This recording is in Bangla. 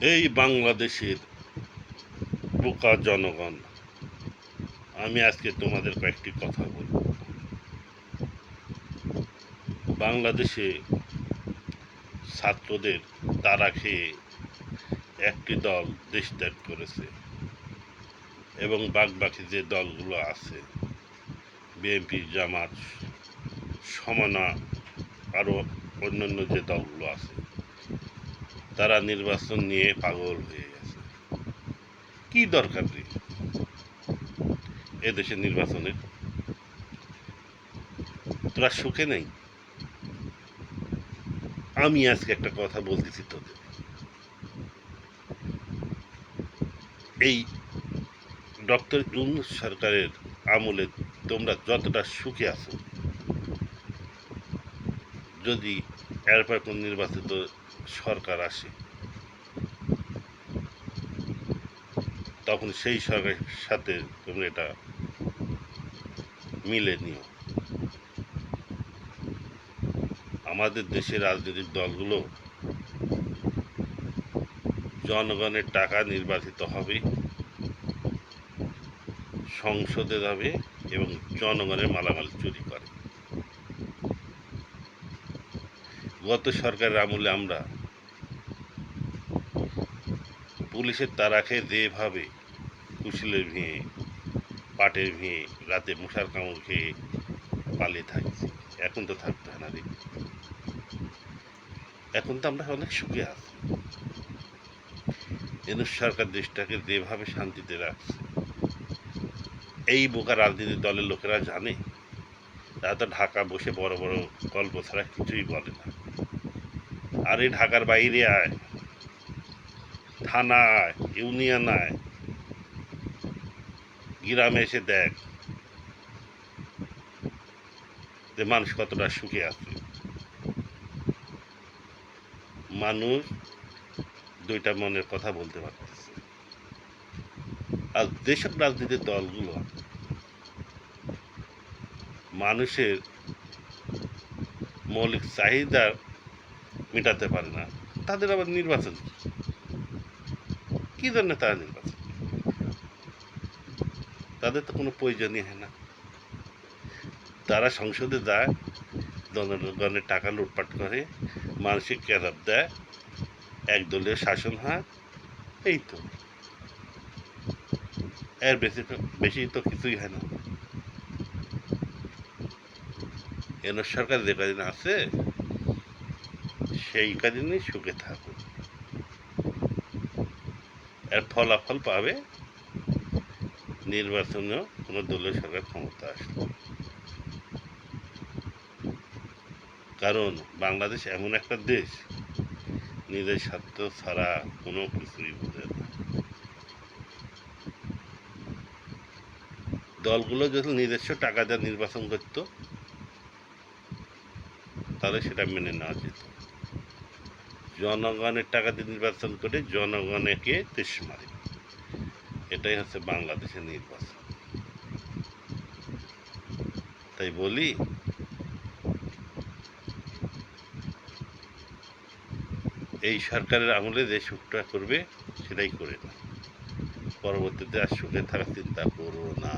এই বাংলাদেশের বোকা জনগণ, আমি আজকে তোমাদের কয়েকটি কথা বলব। বাংলাদেশে ছাত্রদের, তারা খেয়ে একটি দল দেশ ত্যাগ করেছে এবং বাকি যে দলগুলো আছে বিএনপি জামাত, সমানা, আরও অন্যান্য যে দলগুলো আছে তারা নির্বাচন নিয়ে পাগল হয়ে গেছে। কি দরকার নেই এদেশে নির্বাচনের তোরা সুখে নেই? আমি আজকে একটা কথা বলতেছি তোদের। এই ডক্টর ইউনুস সরকারের আমলে তোমরা যতটা সুখে আছো, যদি এরপর কোন নির্বাচিত সরকার আসে। তখন সেই সরকারের সাথে তোমরা এটা মিলে নিও। আমাদের দেশের রাজনৈতিক দলগুলো জনগণের টাকা নির্বাচিত হবে, সংসদে যাবে এবং জনগণের মালামাল চুরি করে। গত সরকারের আমলে আমরা পুলিশের তারা খেয়ে যেভাবে কুশলের ভেঙে পাটের ভেঙে রাতে মশার কামড় খেয়ে পালিয়ে থাকছি, এখন তো থাকতে হয় না রে। এখন তো আমরা অনেক সুখে আছি। এনুস সরকার দেশটাকে যেভাবে শান্তিতে রাখছে। এই বোকা রাজনীতি দলের লোকেরা জানে, তারা তো ঢাকা বসে বড় বড় গল্প ছাড়া কিছুই বলে না। আর ঢাকার বাইরে আয়। থানা আয়, ইউনিয়ন আয়। গ্রামে এসে দেখ যে মানুষ কতটা সুখে আছে। মানুষ দুইটা মনের কথা বলতে পারতেছে। আর যেসব রাজনীতির দলগুলো মানুষের মৌলিক চাহিদা মেটাতে পারে না। তাদের আবার নির্বাচন কি? জন্য তারা নির্বাচন? তাদের তো কোনো প্রয়োজনই হয় না। তারা সংসদে যায় জনগণের টাকা লুটপাট করে, মানসিক কেরাপ দেয়, একদলীয় শাসন হয়, এই তো। এর বেশি বেশি তো কিছুই হয় না। এন সরকার যে কদিন আছে সেই কদিনই সুখে থাকুক এর ফলাফল পাবে নির্বাচনেও কোনো দলীয় সরকার ক্ষমতা আসবে কারণ বাংলাদেশ এমন একটা দেশ, নিজের স্বার্থ ছাড়া কোনো কিছুই বোঝে না। দলগুলো যদি নিজস্ব টাকা দিয়ে নির্বাচন করতো, তাহলে সেটা মেনে নেওয়া যেত। জনগণের টাকা দিয়ে নির্বাচন করে জনগণকে তেস মারে। এটাই হচ্ছে বাংলাদেশের নির্বাচন। তাই বলি, এই সরকারের আমলে যে সুখটা করবে, সেটাই করে না পরবর্তীতে আর সুখে থাকার চিন্তা করো না।